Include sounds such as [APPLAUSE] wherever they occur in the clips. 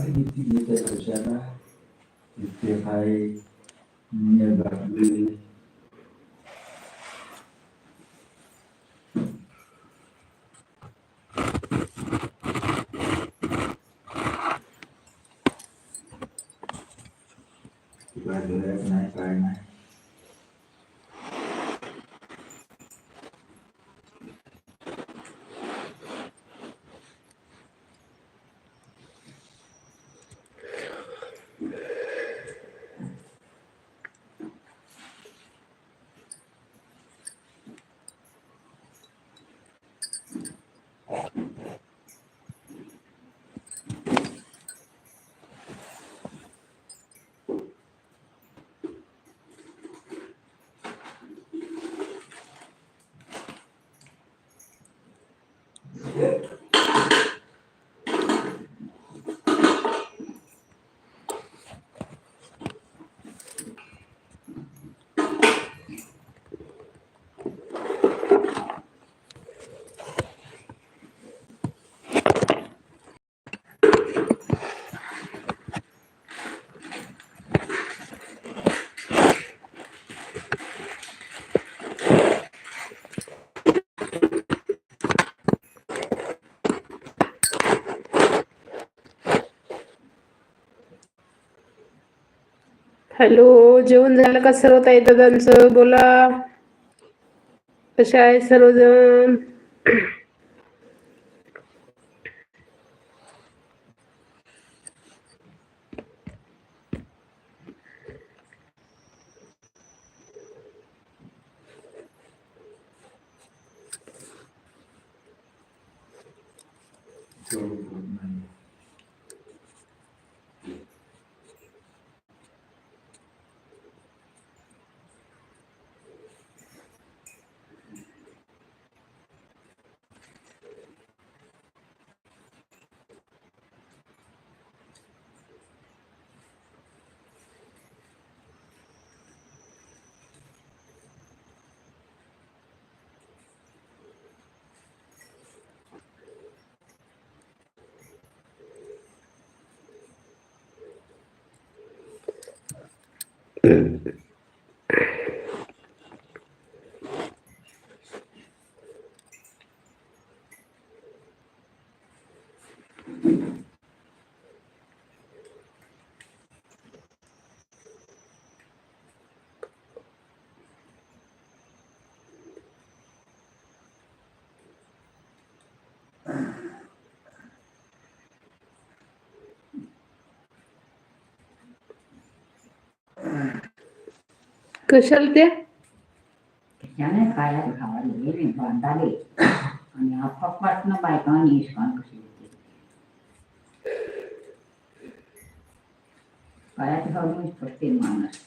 आता किती घेते वर्षाला इतके काय निघाले काय डोळ्यात नाही काय नाही हॅलो जेवण झालं का सर्व ताई दादांचं बोला. कसे आहे सर्वजण? えー कशाला ते? त्याने खायला खावायला गेले बांधाले आणि आपापाटनं आणि इस्कॉन कशी होते. काळ्यात घालून पडते माणूस.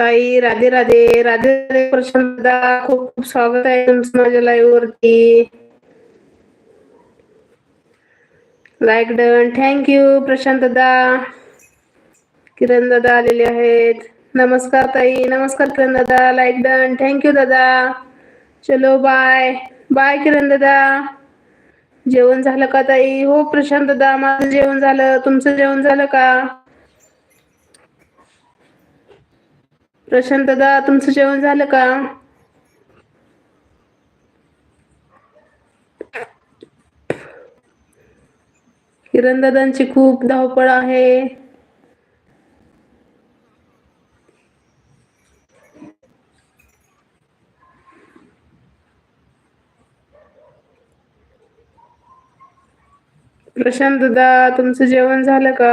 ताई राधे राधे. राधे राधे प्रशांत खूप खूप स्वागत आहे तुमचं माझ्या लाईव्ह वरती लाईक डन थँक्यू प्रशांत दादा. किरण दादा आलेले आहेत. नमस्कार ताई नमस्कार किरण दादा. लाईक डन थँक्यू दादा. चलो बाय बाय किरण दादा. जेवण झालं का ताई? हो प्रशांत दादा माझं जेवण झालं. तुमचं जेवण झालं का? प्रशांत दादा तुमचं जेवण झालं का? किरण दादांची खूप धावपळ आहे. प्रशांत दादा तुमचं जेवण झालं का?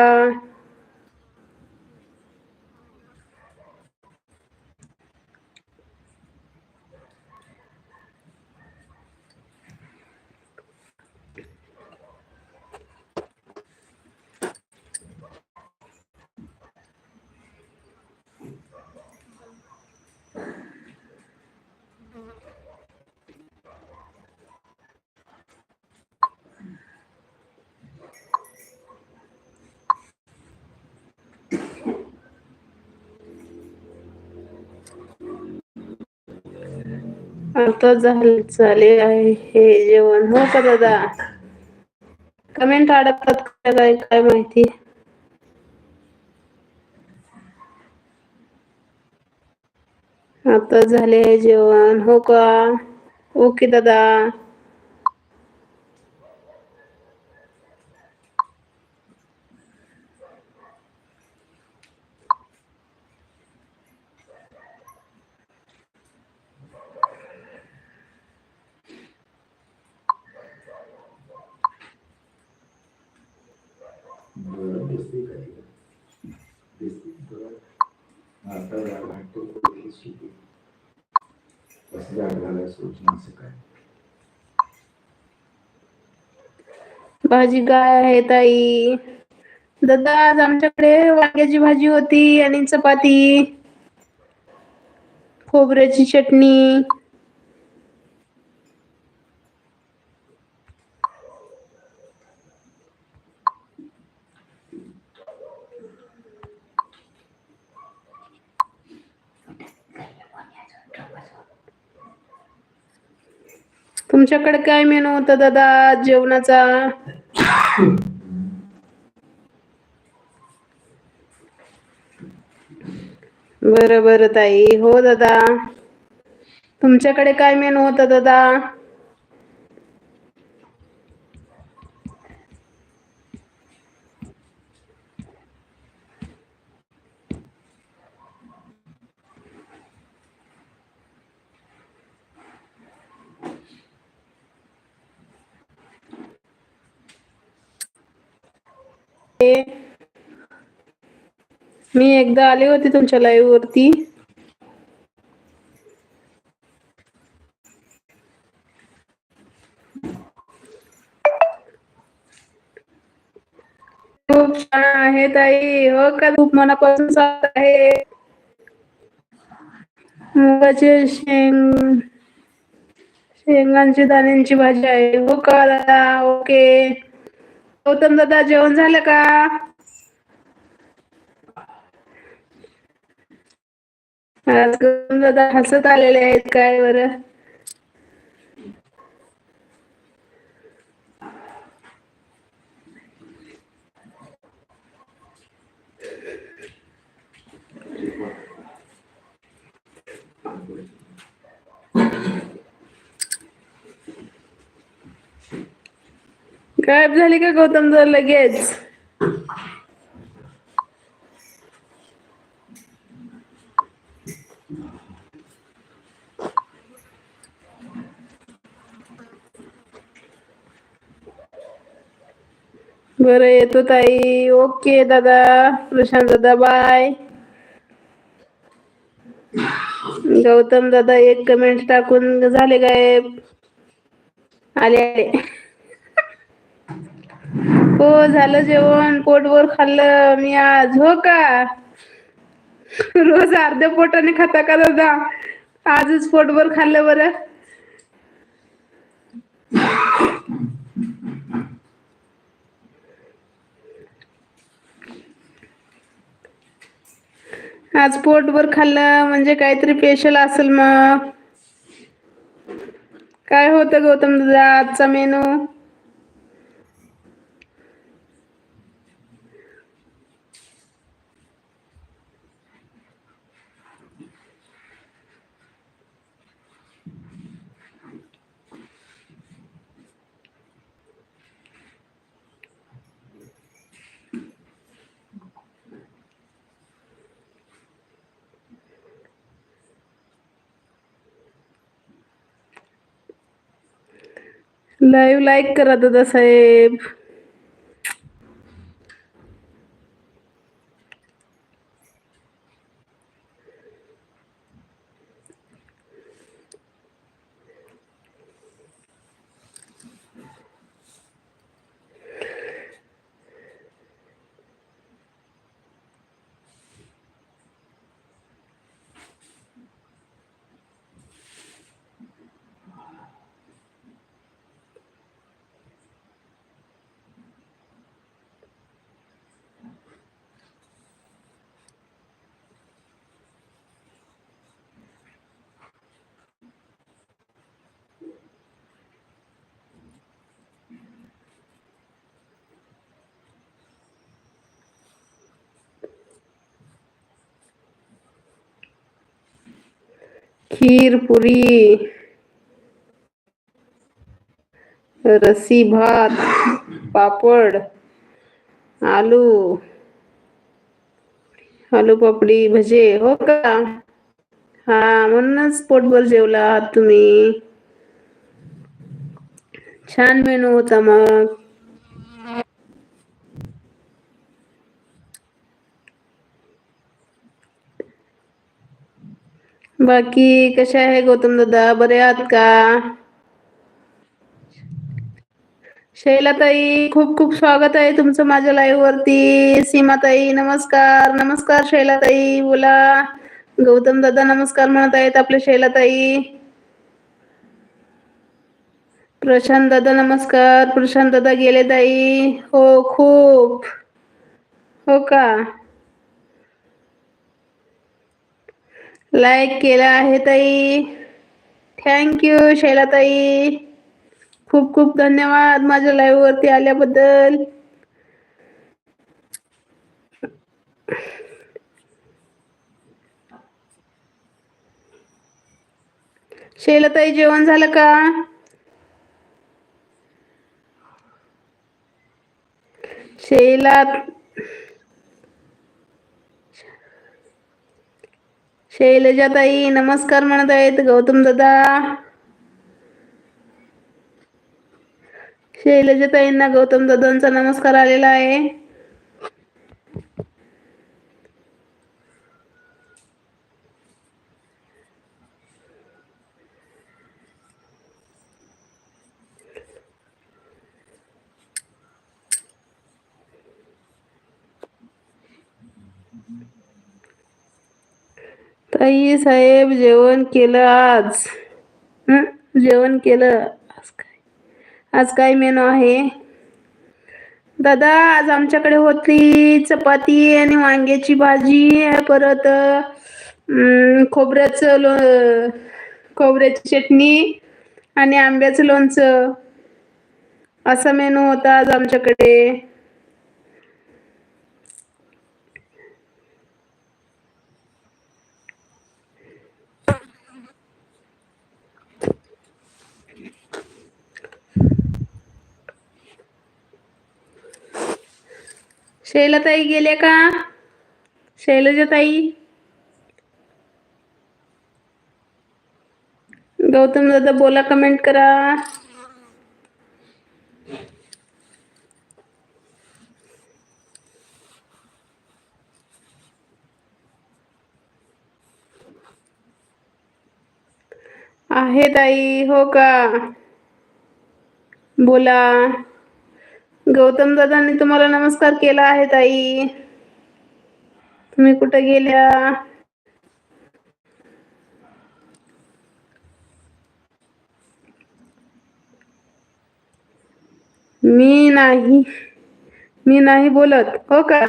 आता झाले चाले आहे हे जेवण. हो का दादा? कमेंट अडकतात काय काय माहिती? आता झाले जेवण. हो का? ओके दादा बरं दिसते का तिला? दिसते बरं. आता या सुटू. काय भाजी काय आहे ताई दादा आज आमच्याकडे वांग्याची भाजी होती आणि चपाती खोबऱ्याची चटणी तुमच्याकडे काय मेनू होता दादा? आज जेवणाचा? बरं बरं ताई. हो दादा. तुमच्याकडे काय मेनू होता दादा? मी एकदा आले होते तुमच्या लाईव्ह वरती. खूप छान आहे ताई. हो का? खूप मनापासून सांगत आहे. मुगाचे शेंग शेंगांची दाण्यांची भाजी आहे. हो का दादा? ओके. गौतम दादा जेवण झालं का? आज गौतम दादा हसत आलेले आहेत काय बरं? गायब झाली का गौतम दादा लगेच? बर येतो ताई. ओके दादा. प्रशांत दादा बाय. गौतम दादा एक कमेंट टाकून झाले गायब. आले आले. हो झालं जेवण. पोटभर खाल्लं मी आज. हो का? रोज अर्ध्या पोटाने खाता का दादा? आजच पोटभर खाल्लं बरं. आज पोटभर खाल्लं म्हणजे काहीतरी स्पेशल असेल मग. काय होतं गौतम दादा? आजचा मेनू लाईव्ह लाईक करा दादा साहेब खीर पुरी रसी भात पापड आलू आलू पापडी भजे हो का? हा म्हणूनच पोटभर जेवला आहात तुम्ही. छान मेनू होता मग. बाकी कशा आहे गौतम दादा? बरे आहात का? शैलाताई खूप खूप स्वागत आहे तुमचं माझ्या लाईव्ह वरती. सीमाताई नमस्कार. नमस्कार शैलाताई बोला. गौतम दादा नमस्कार म्हणत आहेत आपल्या शैलाताई. प्रशांत दादा नमस्कार. प्रशांत दादा गेले ताई. हो खूप. हो का? लाईक केलं आहे ताई. थँक्यू शैलाताई. खूप खूप धन्यवाद माझ्या लाईव्ह वरती आल्याबद्दल. शैलाताई जेवण झालं का? शैला शैलजाताई नमस्कार म्हणत आहेत गौतम दादा. शैलजाताईंना गौतम दादांचा नमस्कार आलेला आहे. ताई साहेब जेवण केलं आज. जेवण केलं. आज काय? आज काय मेनू आहे? दादा आज आमच्याकडे होती चपाती आणि वांग्याची भाजी. परत खोबऱ्याचं लो खोबऱ्याची चटणी आणि आंब्याचं लोणचं. असा मेनू होता आज आमच्याकडे. शैलताई गेले का? शैलजाताई? गौतम दादा बोला कमेंट करा. आहे ताई हो का? बोला. गौतम दादांनी तुम्हाला नमस्कार केला आहे ताई. तुम्ही कुठे गेल्या? मी नाही. मी नाही बोलत हो का?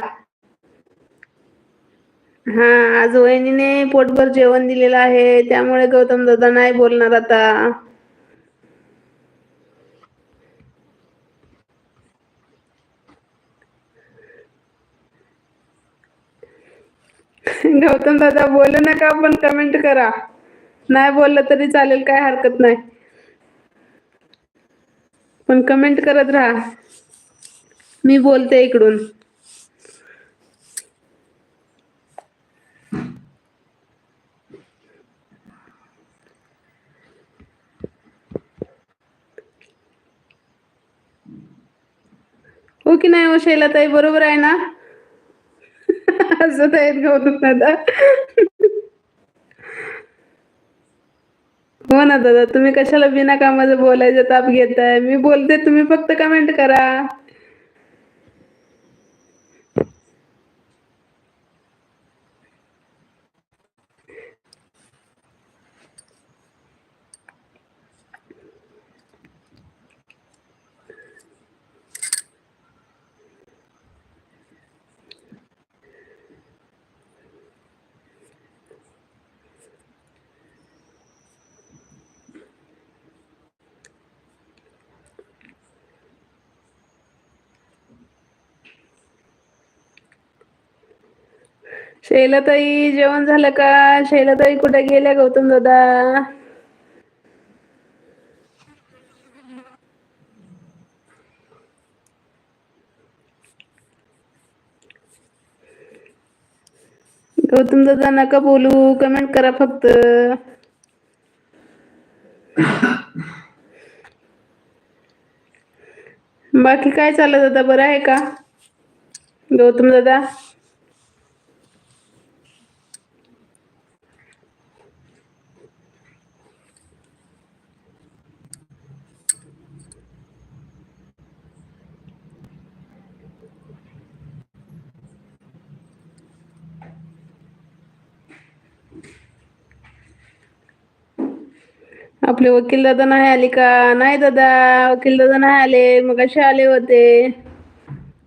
हा आज वहिनीने पोटभर जेवण दिलेलं आहे त्यामुळे गौतम दादा नाही बोलणार आता. [LAUGHS] गौतम दादा बोलू नका पण कमेंट करा. नाही बोललं तरी चालेल काय हरकत नाही. पण कमेंट करत राहा. मी बोलते इकडून. हो की नाही हो शैलाताई? बरोबर आहे ना? असं आहेत गौतम हो ना दादा तुम्ही कशाला बिना कामाचं बोलायचं ताप घेताय मी बोलते तुम्ही फक्त कमेंट करा शैलताई जेवण झालं का? शैलाताई कुठे गेल्या गौतम दादा? गौतम दादा नका बोलू. कमेंट करा फक्त. बाकी काय चाललं दादा? बरं आहे का? गौतम दादा? आपले वकील दादा नाही आले का? नाही दादा वकील दादा नाही आले. मग असे आले होते.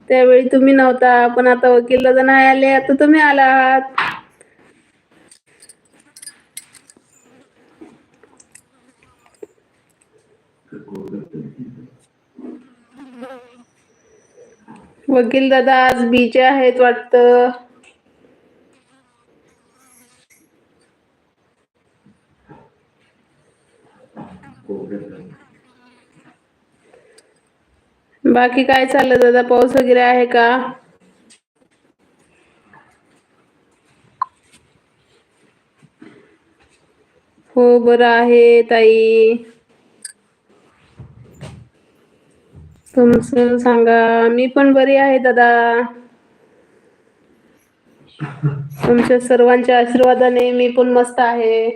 त्यावेळी तुम्ही नव्हता पण आता वकील दादा नाही आले आता तुम्ही आलात. वकील दादा आज बीचे आहेत वाटतं. बाकी काय चाललं दादा? पाऊस वगैरे आहे का? हो बरं आहे ताई. तुमचं सांगा. मी पण बरी आहे दादा. तुमच्या सर्वांच्या आशीर्वादाने मी पण मस्त आहे.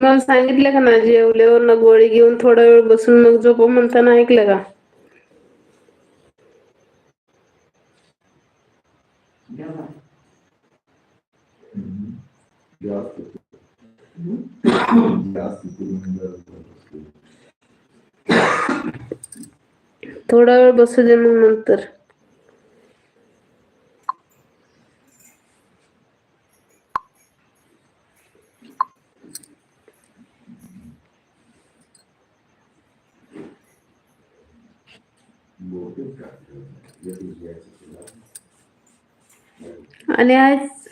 मला सांगितलं का ना जेवल्यावर ना गोळी घेऊन थोडा वेळ बसून मग झोप म्हणताना ऐकलं का? जास्त जास्त करून जरा थोडा वेळ बसू दे मग नंतर. आणि आज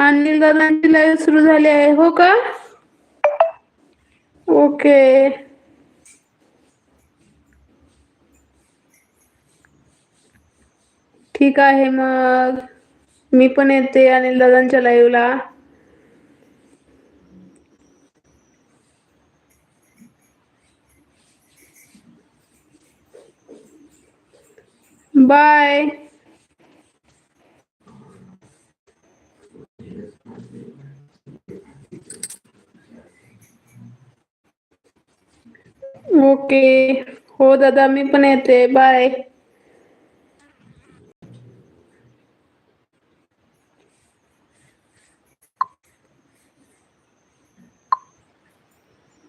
अनिल दादांची लाईव्ह सुरू झाली आहे. हो का? ओके. ठीक आहे मग. मी पण येते अनिल दादांच्या लाईव्हला बाय ओके. हो दादा मी पण येते. बाय